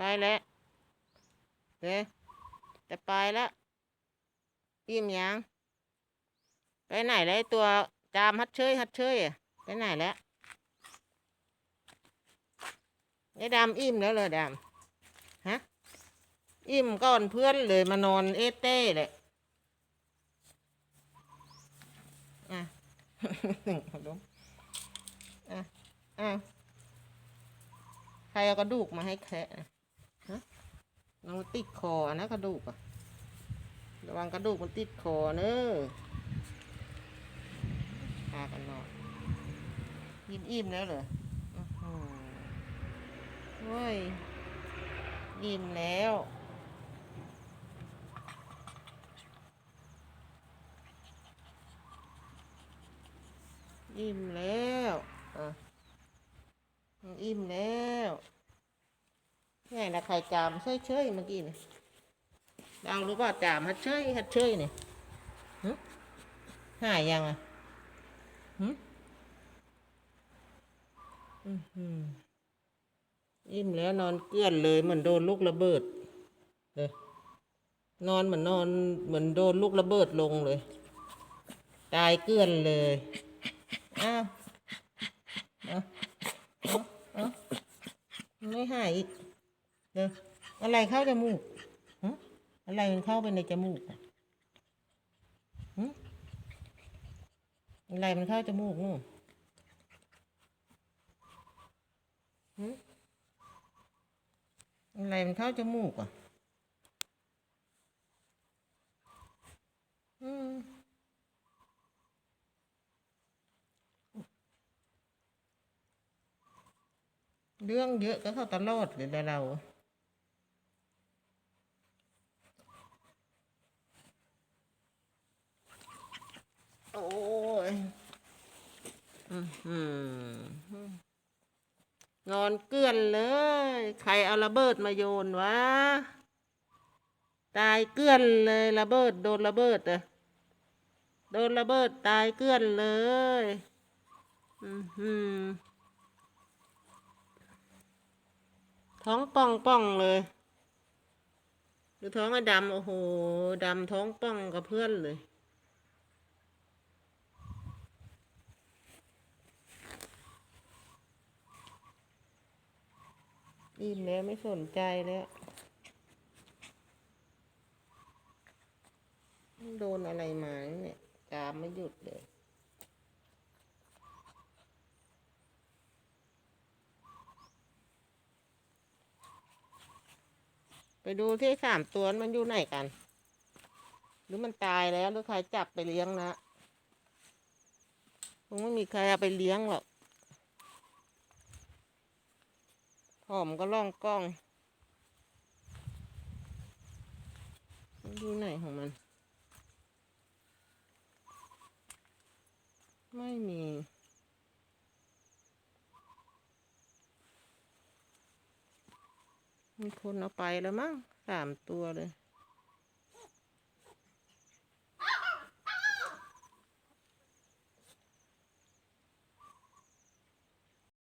ไปแล้วเด้จะไปแล้วอิ่มยัง ไปไหนแล้วตัวจามฮัดเชยฮัดเชยอะไปไหนแล้วไอ้ดำอิ่มแล้วเลยดำฮะอิ่มก่อนเพื่อนเลยมานอนเอเต้เลยอะหนึ่งขนมอะอะใครเอากระดูกมาให้แคะ น้องติดคอนะกระดูกอะระวังกระดูกมันติดคอเนอะพากันนอนอิ่มอิ่มแล้วเหรออื้อหือเฮ้ยอิ่มแล้วอิ่มแล้วอะอิ่มแล้ว ไงนะใครจามเฉยเฉยๆเมื่อกี้นี่เรารู้ป่ะจามฮัดเฉยฮัดเฉยนี่หายยังอะหืมอิ่มแล้วนอนเกลื่อนเลยเหมือนโดนลูกระเบิดเลยนอนเหมือนนอนเหมือนโดนลูกระเบิดลงเลย ตายเกลื่อนเลยอ้าวเอาเอาเอไม่หายอีก ดี๋ยวอะไรเข้าจมูกอะไรมันเข้าไปในจมูกอะหึอะไรมันเข้าจมูกนู่นอะไรมันเข้าจมูกอะอืมเรื่องเยอะก็เข้าตลอดเลยเรา โอ้ย อื้อนอนเกลื่อนเลย ใครเอาระเบิดมาโยนวะ ตายเกลื่อนเลยระเบิด โดนระเบิดอะโดนระเบิดตายเกลื่อนเลย อือท้องป่องป่องเลยดูท้องอ้ดำโอ้โหดำท้องป่องกับเพื่อนเลย อิ่มแล้วไม่สนใจแล้ว โดนอะไรมาเนี่ยจามไม่หยุดเลยไปดูที่สามตัวมันอยู่ไหนกัน หรือมันตายแล้วหรือใครจับไปเลี้ยงนะคงไม่มีใครเอาไปเลี้ยงหรอก หอมก็ล่องกล้องมันอยู่ไหนของมัน ไม่มีมีคนเอาไปแล้วมั้งสามตัวเลย